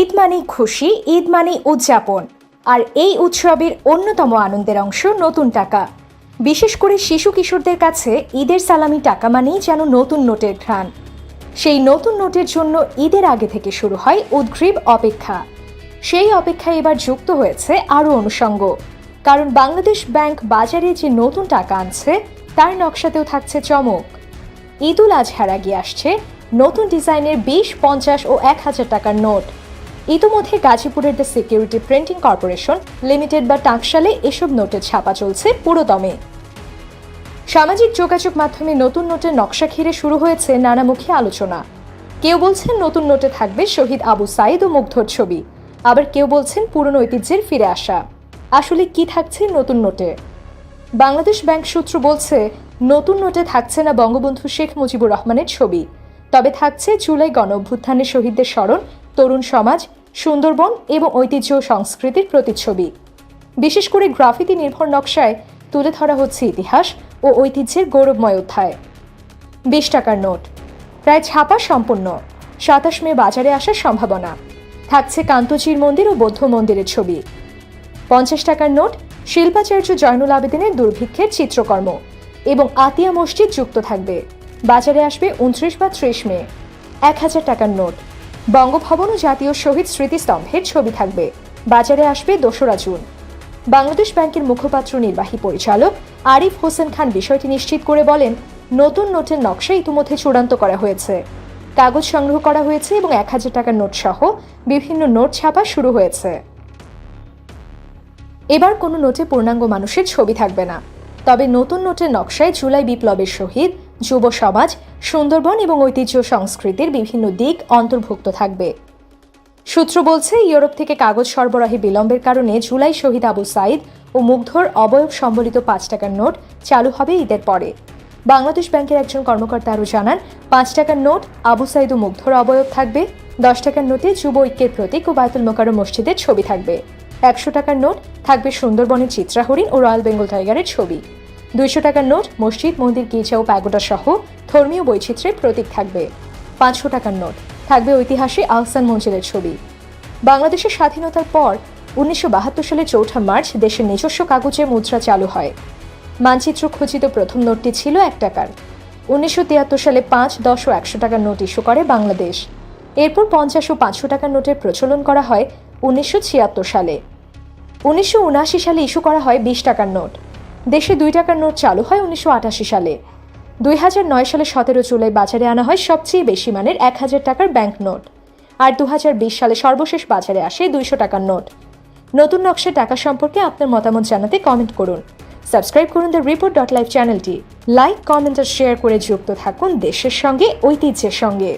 ঈদ মানেই খুশি, ঈদ মানেই উদযাপন। আর এই উৎসবের অন্যতম আনন্দের অংশ নতুন টাকা। বিশেষ করে শিশু কিশোরদের কাছে ঈদের সালামি টাকা মানেই যেন নতুন নোটের ঘ্রাণ। সেই নতুন নোটের জন্য ঈদের আগে থেকে শুরু হয় উদ্গ্রীব অপেক্ষা। সেই অপেক্ষায় এবার যুক্ত হয়েছে আরও অনুষঙ্গ। কারণ বাংলাদেশ ব্যাংক বাজারে যে নতুন টাকা আনছে, তার নকশাতেও থাকছে চমক। ঈদুল আজহার আগে আসছে নতুন ডিজাইনের বিশ, পঞ্চাশ ও এক হাজার টাকার নোট। ইতোমধ্যে গাজীপুরের the security printing corporation limited বা টাকশালে এসব নোটের ছাপা চলছে পুরোদমে। সামাজিক যোগাযোগ মাধ্যমে নতুন নোটের নকশা ঘিরে শুরু হয়েছে নানামুখী আলোচনা। কেউ বলছেন নতুন নোটে থাকবে শহীদ আবু সাইদ ও মুগ্ধর ছবি। আবার কেউ বলছেন পুরনো ঐতিহ্যের ফিরে আসা। আসলে কি থাকছে নতুন নোটে? বাংলাদেশ ব্যাংক সূত্র বলছে, নতুন নোটে থাকছে না বঙ্গবন্ধু শেখ মুজিবুর রহমানের ছবি। তবে থাকছে জুলাই গণ অভ্যুত্থানের শহীদদের স্মরণ, তরুণ সমাজ সুন্দরবন এবং ঐতিহ্য সংস্কৃতির প্রতিচ্ছবি। বিশেষ করে গ্রাফিতি নির্ভর নকশায় তুলে ধরা হচ্ছে ইতিহাস ও ঐতিহ্যের গৌরবময় অধ্যায়। বিশ টাকার নোট। প্রায় ছাপা সম্পূর্ণ। সাতাশ মে বাজারে আসার সম্ভাবনা। থাকছে কান্তজির মন্দির ও বৌদ্ধ মন্দিরের ছবি। পঞ্চাশ টাকার নোট, শিল্পাচার্য জয়নুল আবেদিনের দুর্ভিক্ষের চিত্রকর্ম এবং আতিয়া মসজিদ যুক্ত থাকবে। বাজারে আসবে উনত্রিশ বা ত্রিশ মে। এক হাজার টাকার নোট। বঙ্গভবন ও জাতীয় শহীদ স্মৃতিস্তম্ভের ছবি থাকবে। বাজারে আসবে দোসরা জুন। বাংলাদেশ ব্যাংকের মুখপাত্র নির্বাহী পরিচালক আরিফ হোসেন খান বিষয়টি নিশ্চিত করে বলেন, নতুন নোটের নকশা ইতিমধ্যে চূড়ান্ত করা হয়েছে। কাগজ সংগ্রহ করা হয়েছে এবং এক হাজার টাকার নোট সহ বিভিন্ন নোট ছাপা শুরু হয়েছে। এবার কোনো নোটে পূর্ণাঙ্গ মানুষের ছবি থাকবে না। তবে নতুন নোটের নকশায় জুলাই বিপ্লবের শহীদ যুব সমাজ, সুন্দরবন এবং ঐতিহ্য সংস্কৃতির বিভিন্ন দিক অন্তর্ভুক্ত থাকবে। সূত্র বলছে, ইউরোপ থেকে কাগজ সরবরাহে বিলম্বের কারণে জুলাই শহীদ আবু সাইদ ও মুগ্ধর অবয়ব সম্বলিত পাঁচ টাকার নোট চালু হবে ঈদের পরে। বাংলাদেশ ব্যাংকের একজন কর্মকর্তা আরও জানান, পাঁচ টাকার নোট আবু সাইদ ও মুগ্ধর অবয়ব থাকবে, দশ টাকার নোটে যুব ঐক্যের প্রতীক ও বায়তুল মোকারম মসজিদের ছবি থাকবে। একশো টাকার নোট থাকবে সুন্দরবনের চিত্রাহরিণ ও রয়্যাল বেঙ্গল টাইগারের ছবি। দুইশো টাকার নোট, মসজিদ, মন্দির, গির্জা ও প্যাগোডা সহ ধর্মীয় বৈচিত্র্যের প্রতীক থাকবে। পাঁচশো টাকার নোট, থাকবে ঐতিহাসিক আহসান মঞ্জিলের ছবি। বাংলাদেশের স্বাধীনতার পর উনিশশো বাহাত্তর সালে চৌঠা মার্চ দেশের নিজস্ব কাগজে মুদ্রা চালু হয়। মানচিত্র খচিত প্রথম নোটটি ছিল এক টাকার। উনিশশো তিয়াত্তর সালে পাঁচ, দশ ও একশো টাকার নোট ইস্যু করে বাংলাদেশ। এরপর পঞ্চাশ ও পাঁচশো টাকার নোটের প্রচলন করা হয় উনিশশো ছিয়াত্তর সালে। উনিশশো উনআশি সালে ইস্যু করা হয় বিশ টাকার নোট। দেশে দুই টাকার নোট চালু হয় উনিশশো আটাশি সালে। দুই হাজার নয় সালে সতেরো জুলাই বাজারে আনা হয় সবচেয়ে বেশি মানের এক হাজার টাকার ব্যাংক নোট। আর দু হাজার বিশ সালে সর্বশেষ বাজারে আসে দুইশো টাকার নোট। নতুন নকশার টাকা সম্পর্কে আপনার মতামত জানাতে কমেন্ট করুন। সাবস্ক্রাইব করুন দ্য রিপোর্ট ডট লাইভ চ্যানেলটি। লাইক, কমেন্ট আর শেয়ার করে যুক্ত থাকুন দেশের সঙ্গে, ঐতিহ্যের সঙ্গে।